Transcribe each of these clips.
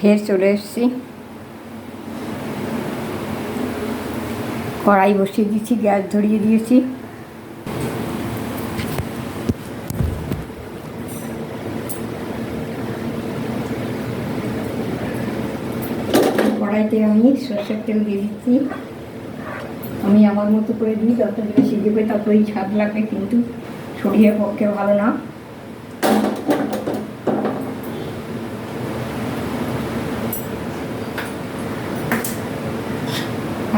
ফের চলে এসেছি। কড়াই বসিয়ে দিয়েছি, গ্যাস ধরিয়ে দিয়েছি। কড়াইতে আমি সর্ষের তেল দিয়ে দিচ্ছি। আমি আমার মতো করে দিই যত যেটা শিখবে ততই স্বাদ লাগবে, কিন্তু শরীরের পক্ষে ভালো না।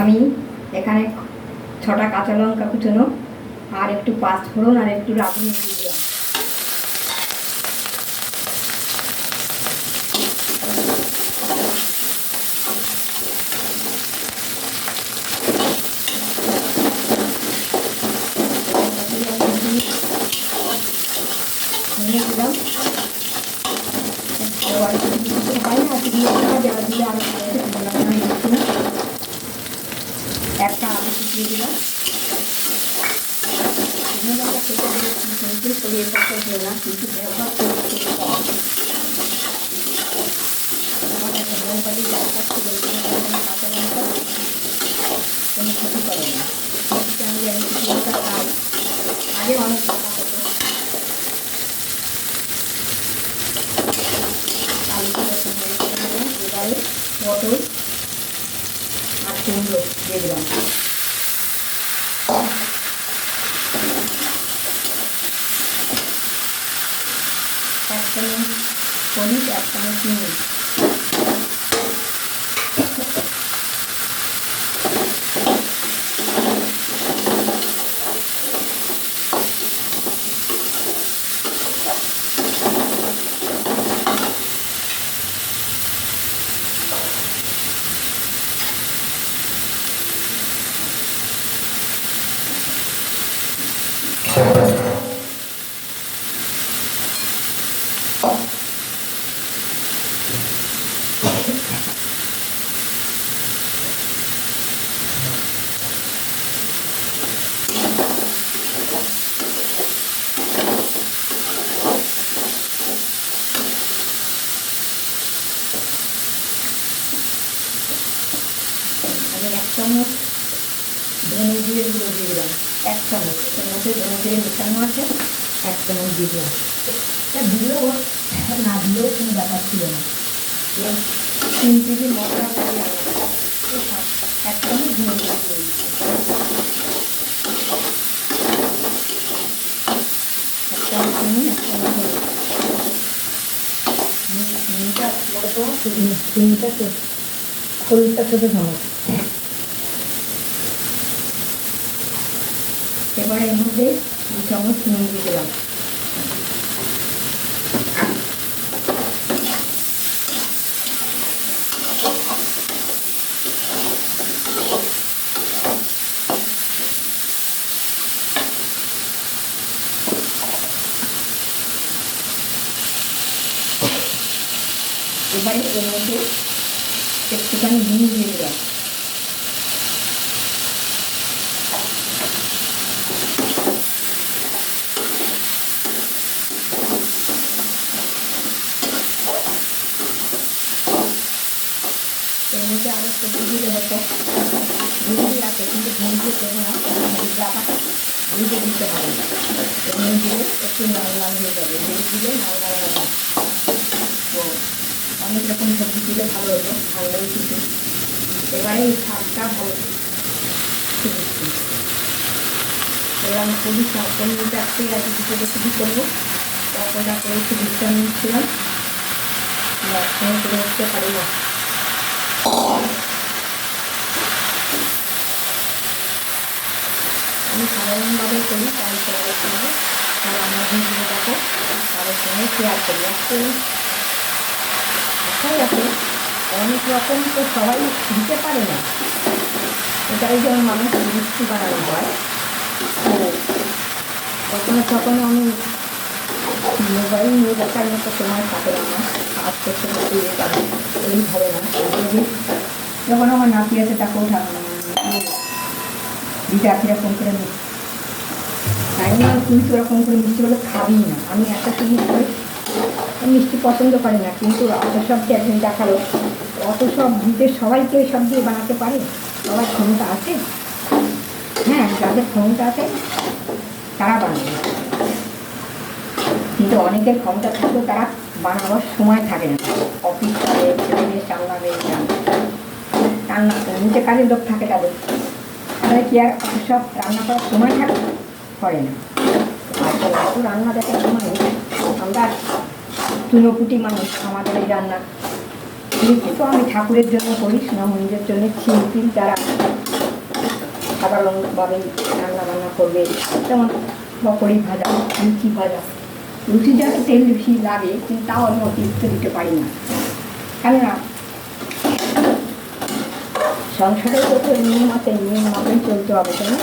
আমি এখানে ছটা কাঁচা লঙ্কা কুচনো আর একটু পাঁচ ফোড়ন আর একটু রাঁধুনি দিয়ে দিলাম নিয়ে দিলাম এবার কিছু হয় না দিয়ে দিলাম যারা দিলে আরও ভালো হবে বললাম না দিচ্ছি না একটা আলু কুচিয়ে দিলাম শুকনো লঙ্কা খেতে গেলে কিন্তু শরীরের পক্ষে ভালো না কিন্তু ব্যবহার করে খুবই কম আমার একটা লঙ্কা দিয়ে জায়গা ছিল কাঁচা লঙ্কা কোনো ক্ষতি করে না সেটা আমি জানি কিছু লঙ্কা খাই আগে অনেক টাকা হতো আলুটা রসুন হয়ে গেল এবারে পটল আর কুমড়ো দিয়ে দিলাম এক চামচ হলুদ এক চামচ নুন আমি এক চামচ ধনে জিরে গুঁড়ো দিয়ে দিলাম এক চামচ মধ্যে ধনে জিরে মেশানো আছে এক চামচ দিয়ে দিলাম তা দিলেও না দিলেও কোনো ব্যাপার ছিল না তিন কেজি মশলা এক চামচ ধনে দিয়ে দিচ্ছি এক চামচ চামচ নুনটা হলুদটা ছোটো চামচ এবারে এর মধ্যে দু চামচ নুন দিয়ে দিলাম। এবারে এর মধ্যে একটুখানি নুন দিয়ে দিলাম এর মধ্যে আরও সবজি দিলে হতো ভেজে আছে কিন্তু ভেজে দেবো ভেজে দিতে হবে নুন দিলে একটু লাল লাল হয়ে যাবে ভেজে দিলে লাল লাল হবে তো অনেক রকম সবজি দিলে ভালো হতো ভালো কিছু এবারে এই শাকটা ভালো এবার আমি খুবই পনিরটা একটাই আছে কিছু রেসিপি করব তারপরে একটু বিশ্রাম নিচ্ছিলাম করে উঠতে পারি আমি সাধারণভাবে করি, তাই তোমাদের সঙ্গে তাহলে আমার ভিডিও দেখো তাদের সঙ্গে শেয়ার করি। একটু আশাই আছে, অনেক রকম তো সবাই দিতে পারে না, এটাই যেমন মানুষ মিষ্টি বানানো হয়। তো কখনো কখনো আমি মোবাইল নিয়ে দেখার মতো সময় থাকে না, কাজ করতে করতে ইয়ে করে এইভাবে না। যখন আমার নাতি আছে, তাকেও ঠাকুর দিদা কীরকম করে তাই না তুই তো ওরকম করে মিষ্টি হলে খাবি না। আমি একটা জিনিস করে মিষ্টি পছন্দ করে না, কিন্তু অত সব যে একদিন দেখাল? অত সব দিতে সবাইকে সব দিয়ে বানাতে পারে? সবার ক্ষমতা আছে? হ্যাঁ যাদের ক্ষমতা আছে, তারা বানাবে কিন্তু অনেকের ক্ষমতা থাকলেও তারা বানাবার সময় থাকে না। অফিস করে ছেলে সামলাবে রান্না নিচে কাজের লোক থাকে তাদের। তাহলে কি আর সব রান্না করার সময় থাকে? করে না। এত রান্না দেখার সময় আমরা চুনোপুটি মানুষ, আমাদের এই রান্না। কিন্তু তো আমি ঠাকুরের জন্য করি সোনা মন্দিরের জন্য শিল্পী যারা সাধারণভাবে রান্না বান্না করবে, যেমন বকরি ভাজা, লুচি ভাজা। লুচি যাতে তেল বেশি লাগে, কিন্তু তাও আমি অতিরিক্ত দিতে পারি না। কেননা সংসারের তো নিয়ম আছে নিয়ম মতন চলতে হবে তাই না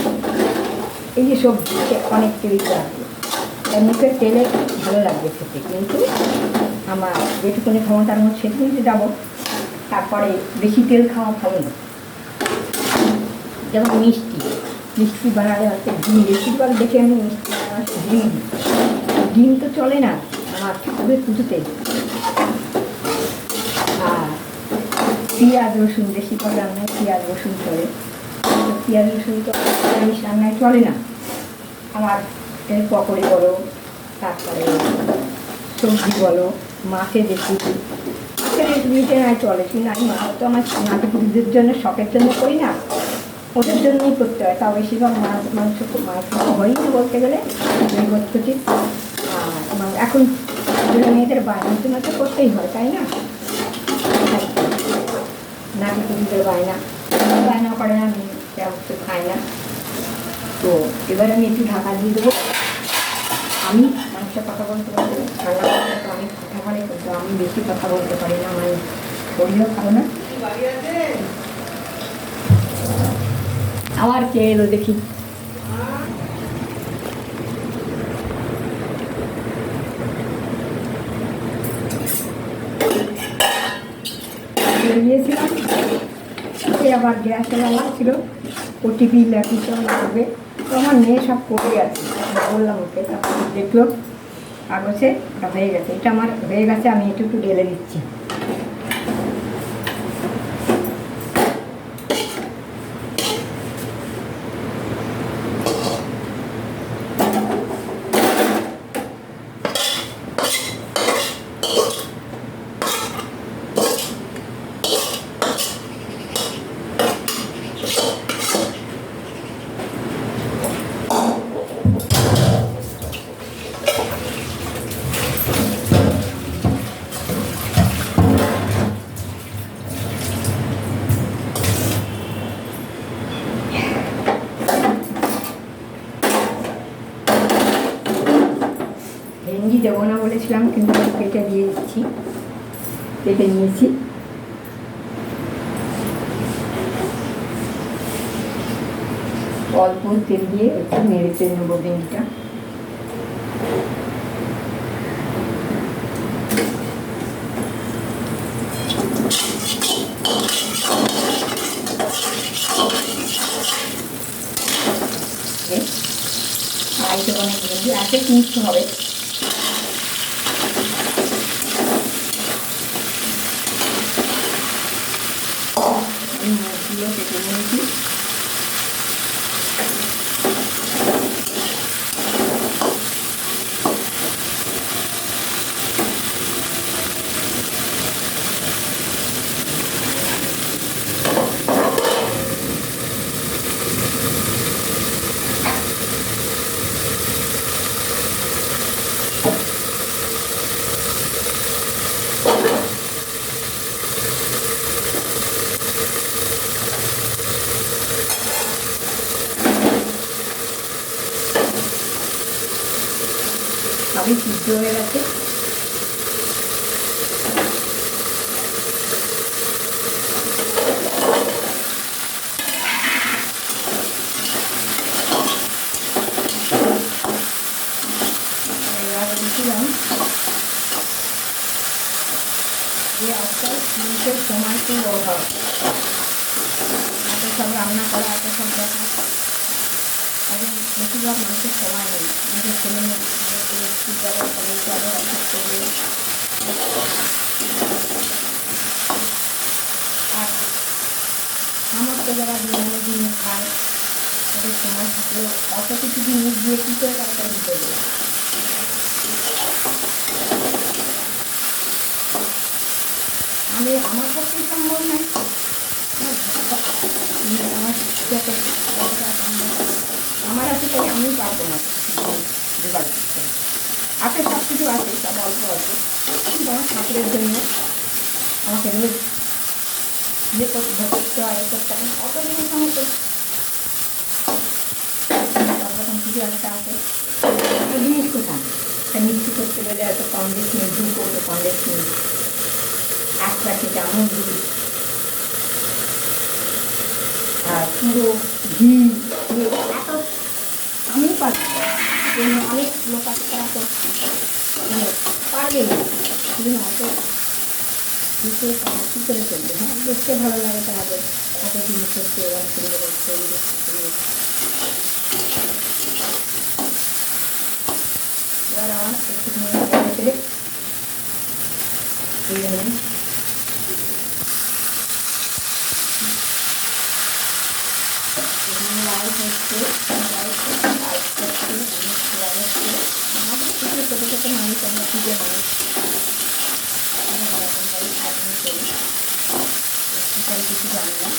এই যে সবজিতে অনেক তেল লাগবে তাই মুখের তেলে ভালো লাগবে খেতে কিন্তু আমার যেটুকুনি ক্ষমতার মধ্যে সেটুকুনিতে যাব তারপরে বেশি তেল খাওয়া ভালো না যেমন মিষ্টি মিষ্টি বানালে হয়তো ডিম বেশিরভাগ দেখে আমি মিষ্টি বানানোর ডিম ডিম তো চলে না আমার ঠাকুরের পুজোতে আর পেঁয়াজ রসুন বেশিরভাগ রান্নায় পেঁয়াজ রসুন চলে পেঁয়াজ রসুন তো নিরামিষ রান্নায় চলে না। আমার এই পকোড়ি বলো, তারপরে সবজি বলো, মাছের রেসিপি। মাছের নয় চলে কিন্তু আমি মাছ তো আমার নাটকুটিদের জন্য শখের জন্য করি না। ওদের জন্যই করতে হয়। তাও বেশিরভাগ মাছ, মাংস মাছ হয়ই না বলতে গেলে। আর এখন মেয়েদের বায়না তো তো করতেই হয়, তাই না? নাটকুটিদের বায়না বায়না করে না আমি না আমি খাই না তো এবার আমি একটু ঢাকা দিয়ে দেবো আমি মানুষের কথা বলতে পারি ঠান্ডা অনেক কথা বলে কিন্তু আমি বেশি কথা বলতে পারি না আমার শরীরও ভালো না আবার কে এলো দেখি গিয়েছিলাম সে আবার গ্যাসে ছিল ওটিপি ল্যাপিসব লাগবে তো আমার মেয়ে সব করে আছে। বললাম, ওকে, তারপর দেখল। কাগজে ওটা হয়ে গেছে। এটা আমার হয়ে গেছে, আমি একটু একটু ঢেলে দিচ্ছি ভেন্ডি দেবো না বলেছিলাম কিন্তু আমি কেটে দিয়ে দিচ্ছি কেটে নিয়েছি অল্প তেল দিয়ে একটু নেড়েতে নেব এই, বাড়িতে অনেক আছে কিনতে হবে আমি মাছগুলো কেটে নিয়েছি সবই সিদ্ধ হয়ে গেছে। দিয়েছিলাম যে আজকাল মানুষের সময় খুব অভাব। এত সব রান্না করা এত সব দেখা এখন বেশিরভাগ সময় নেই নিজের ছেলে মেয়েদেরকে স্কুল যাবে সমস্ত যারা বিরিয়ানি জিনিস খায় তাদের সময় থাকলে অত কিছু জিনিস দিয়ে কী করে তরকারি দিতে দেবে আমি আমার পক্ষে সম্ভব নয় আমার যতটা সম্ভব আমার আছে তাই আমি পারব না। আছে সব কিছু আছে, সব অল্প অল্প। কিন্তু আমার ঠাকুরের জন্য আমাকে রোজ ইয়ে করতে করতে হয় করতে হয় অত জিনিস আমাকে সব রকম কিছু একটা আছে একটা জিনিস কোথায় একটা মিষ্টি করতে গেলে এত কম বেশি দু করতে কম বেশি এক প্যাকেট আমুল দুধ। আর পুরো ঘি এত জন্য অনেক লোক আছে তারা তো মানে পারবে না শুধু না অত দিতে কী করে চলবে হ্যাঁ দেখতে ভালো লাগে তাদের এত জিনিস হচ্ছে এবার সুন্দর। এবার আমার একটু করে এই জন্য লাইট হচ্ছে লাইট লাইট করছে লাইট হচ্ছে ছোটো ছোটো মানুষ আমরা করি স্পেশাল কিছু জানি না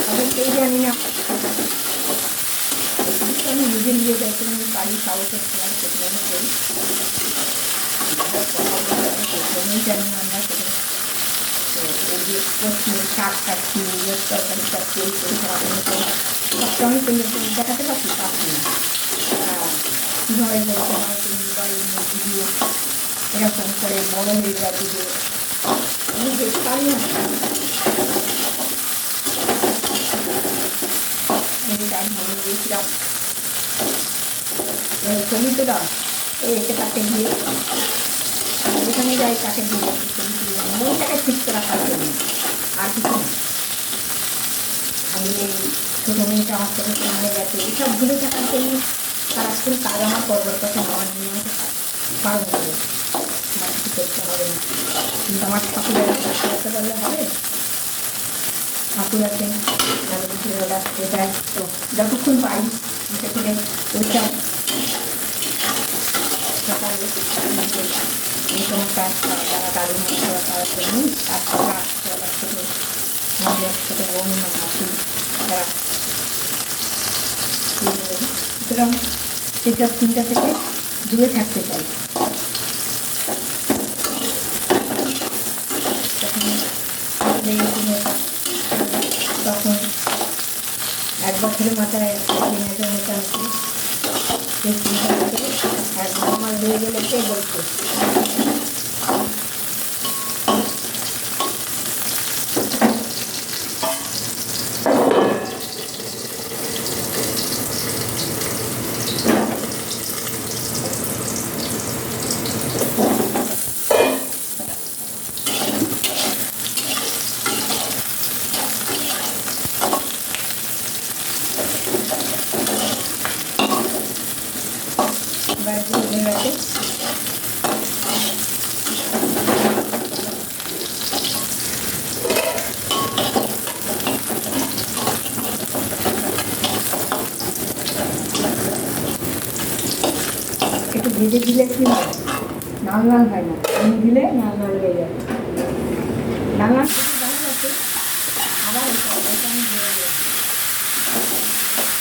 তাদেরকেই জানি না আমি নিজে নিজে যতটুকু পারি সাহসের খেলাম সেখানে করি জানি আমরা সেখানে করছি শাক কাটছি তরকারি কাটছি এই করে আমি দেখাতে পারছি পারছি না। কীভাবে বলতে হয় তুমি ভিডিও এরকম করে বড় হয়ে যায় ভিডিও আমি দেখতে পারি না টাইম মনে যাই তাকে মনটাকে ফিক্স রাখার আমি এই ছোটো মেয়েটা আমার চোখের সামনে গেছে এসব ভুলে থাকার জন্য সারাক্ষণ কাজ আমার করবার কথা আমার নিয়ে কাজ বারণ আমার কিছু করতে হবে না। কিন্তু আমার ঠাকুরের কাজ করতে পারলে হবে। ঠাকুর কিছু রাখতে দেয় তো যতক্ষণ পাই হাতে করে ওইসব সকালে এই সমস্ত কাজ করা যারা দারুণ মশলা করার জন্য কাজ করা যারা ছোটো আমাদের ছোটো বোন মাসি তারা সুতরাং সেসব চিন্তা থেকে দূরে থাকতে চাই। তখন এক বছরের মাথায় এক আমার হয়ে গেলে কে বলছে এবার হয়ে গেছে একটু ভেজে দিলে কি হয় লাল লাল হয় না আমি দিলে লাল লাল হয়ে যায় লাল লাল কিছু ভালো আছে আবার এটা এটা আমি ভেজে দিলাম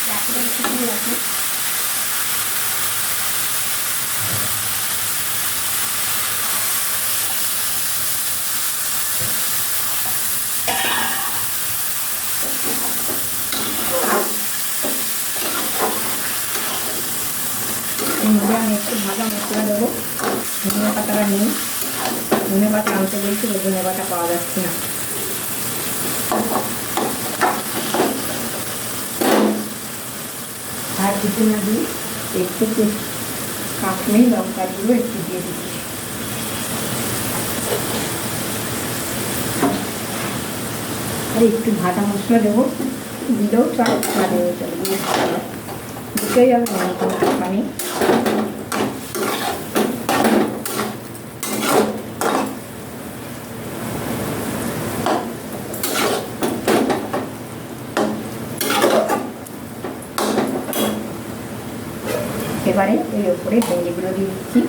চাকরি কিছু আছে এর মধ্যে আমি একটু ভাজা মশলা দেবো ধনে পাতাটা নেই ধনে পাতা আনতে বলছিল ধনে পাতা পাওয়া যাচ্ছে না। আর কিছু না দিই, একটু কাঁচমেই লঙ্কা গুঁড়ো একটু দিয়ে দিচ্ছি। আর একটু ভাজা মশলা দেবো, দিলেও চল, না দেবো চল দিয়ে দিতেই যাবে না কোনো টাকা নেই এবারে ওপরে ভেন্ডিগুলো দিয়ে দিচ্ছি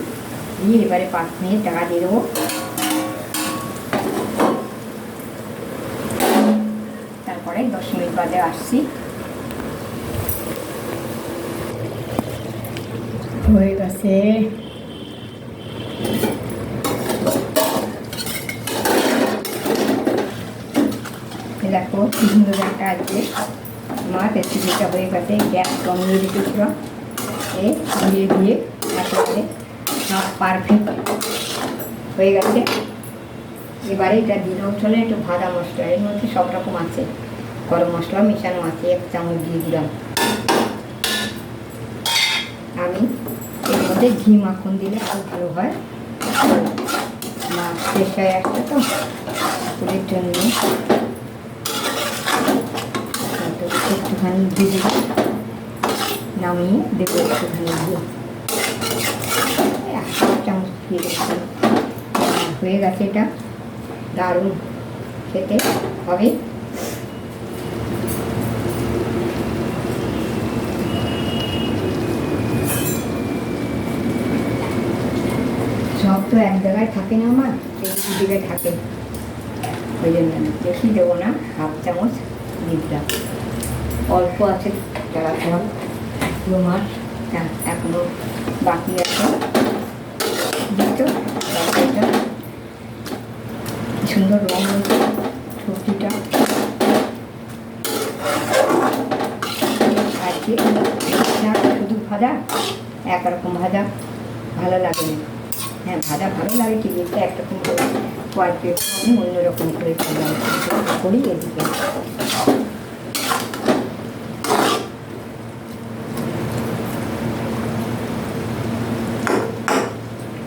দিয়ে এবারে পাঁচ মিনিট টাকা দিয়ে দেবো তারপরে দশ মিনিট বাদে আসছি। হয়ে গেছে। দেখো সুন্দর একটা আজকে মাছ রেসিপিটা হয়ে গেছে, গ্যাস কমিয়ে এ দিয়ে দিয়ে একেবারে পারফেক্ট হয়ে গেছে। এবারে এটা দিলেও চলে একটু ভাজা মশলা। এর মধ্যে সব রকম আছে। গরম মশলা, মেশানো আছে, এক চামচ দিয়ে দিলাম। আমি এর মধ্যে ঘি মাখন দিলে আরও ভালো হয়। শেষ হয়ে আসছে তো ওদের জন্য। একটুখানি দিয়ে দেবো নামিয়ে দেবো একটুখানি দিয়ে এক চামচ দিয়ে হয়ে গেছে এটা। দারুণ খেতে হবে। সব তো এক জায়গায় থাকে না আমার, এই দু জায়গায় থাকে। ওই জন্য না বেশি দেবো না, হাফ চামচ দিয়ে দিলাম অল্প আছে যারা ফল পুরো মাছ এখনও বাকি আছে। দিত সুন্দর রং হয়েছে সবজিটা। আজকে শুধু ভাজা একরকম ভাজা, ভালো লাগে না। হ্যাঁ ভাজা ভালো লাগে ঠিক আছে একরকম করে কয়েক আমি অন্যরকম করে করি এদিকে।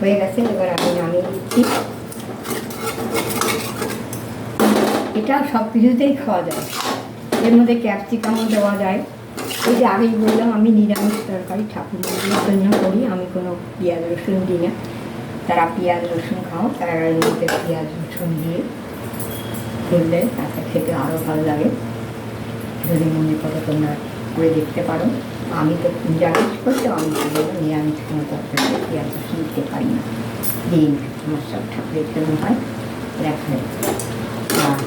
হয়ে গেছে এবার আমি নামিয়ে দিচ্ছি এটা সব কিছুতেই খাওয়া যায়। এর মধ্যে ক্যাপসিকামও দেওয়া যায়। ওই যে আগেই বললাম, আমি নিরামিষ তরকারি ঠাকুর জন্য করি। আমি কোনো পেঁয়াজ রসুন দিই না। তারা পেঁয়াজ রসুন খাও, তারা এর মধ্যে পেঁয়াজ রসুন দিয়ে করলে তাতে খেতে আরও ভালো লাগে। যদি মনে করো তোমরা করে দেখতে পারো। আমি তো নিরামিষ করতে আমি বলব নিরামিষ কোনো তরকারি পেঁয়াজ রসুন দিতে পারি না। দিন আমার সব ঠাকুরের জন্য হয় আর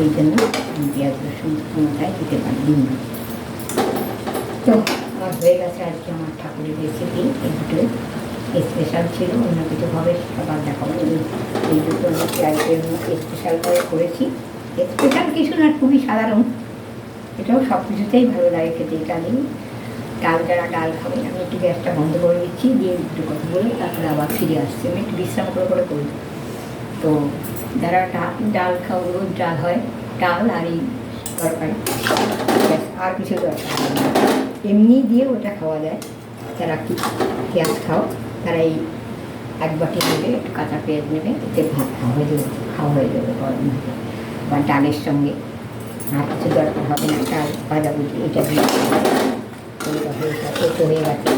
ওই জন্য আমি পেঁয়াজ রসুন কোনোটাই দিতে পারি দিন তো আমার হয়ে গেছে আজকে আমার ঠাকুরের রেসিপি এই দুটো স্পেশাল ছিল, অন্য কিছু কিছুভাবে সবার দেখাবো। এই দুটো পেঁয়াজের স্পেশাল করে করেছি। স্পেশাল কিছু না, খুবই সাধারণ। এটাও সব কিছুতেই ভালো লাগে খেতে, এটা দিন ডাল যারা ডাল খাবে আমি একটু গ্যাসটা বন্ধ করে দিচ্ছি, দিয়ে একটু কথা বলে তারপরে আবার ফিরে আসছি। আমি একটু বিশ্রাম করে করে করি। তো যারা ডাল ডাল খাও, রোজ ডাল হয়, ডাল আর এই তরকারি। আর কিছু দরকার এমনি দিয়ে ওটা খাওয়া যায়। যারা কি পেঁয়াজ খাও, তারা এই এক বাটি নেবে একটু কাঁচা পেঁয়াজ নেবে, এতে ভাত খাওয়া হয়ে যাবে, খাওয়া হয়ে যাবে গরম বা ডালের সঙ্গে। আর কিছু দরকার হবে না ডাল ভাজাভুজি এটা দিয়ে এইটা হয়ে গেছে তো হয়ে গেছে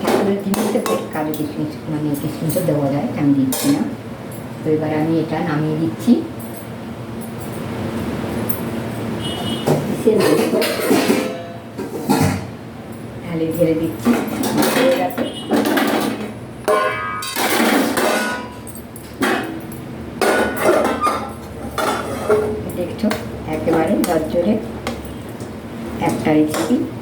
ঠাকুরের জিনিসে কাজু কিশমিশ মানে কিশমিশও দেওয়া যায় আমি দিচ্ছি না তো এবার আমি এটা নামিয়ে দিচ্ছি ঢেলে দিচ্ছি হয়ে গেছে দেখছ একেবারে জর্জরে একটা রেসিপি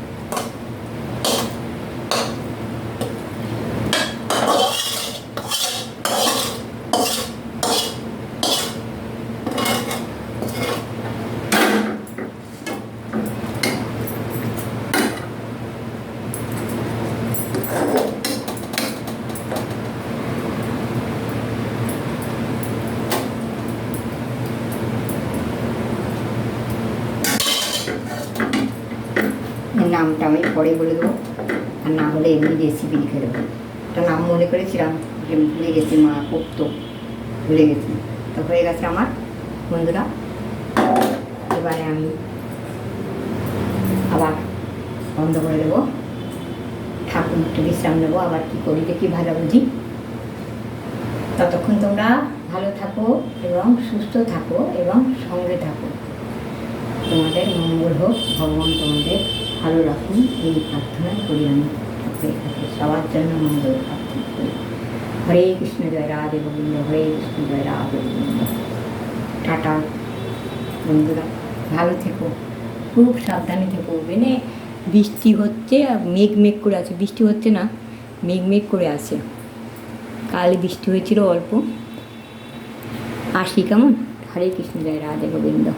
এর নামটা আমি পরে বলে দেবো। আর না হলে এমনি রেসিপি লিখে দেবো। একটা নাম মনে করেছিলাম, যে ভুলে গেছি মা করতো ভুলে গেছি। তো হয়ে গেছে আমার, বন্ধুরা। এবারে আমি আবার বন্ধ করে দেবো। ঠাকুর একটু বিশ্রাম নেব, আবার কী করি দেখি ভালো বুঝি। ততক্ষণ তোমরা ভালো থাকো এবং সুস্থ থাকো এবং সঙ্গে থাকো। তোমাদের মঙ্গল হোক, ভগবান তোমাদের ভালো রাখুন, এই প্রার্থনা করি আমি ঠাকুরের সবার জন্য মঙ্গল প্রার্থনা করি। হরে কৃষ্ণ জয় রাধে গোবিন্দ, হরে কৃষ্ণ জয় রাধে গোবিন্দ। টাটা বন্ধুরা, ভালো থেকো। খুব সাবধানে থেকো। বেনে বৃষ্টি হচ্ছে আর মেঘ মেঘ করে আছে। বৃষ্টি হচ্ছে না, মেঘ মেঘ করে আছে। কাল বৃষ্টি হয়েছিল অল্প। আসি কেমন? হরে কৃষ্ণ জয় রাধে গোবিন্দ।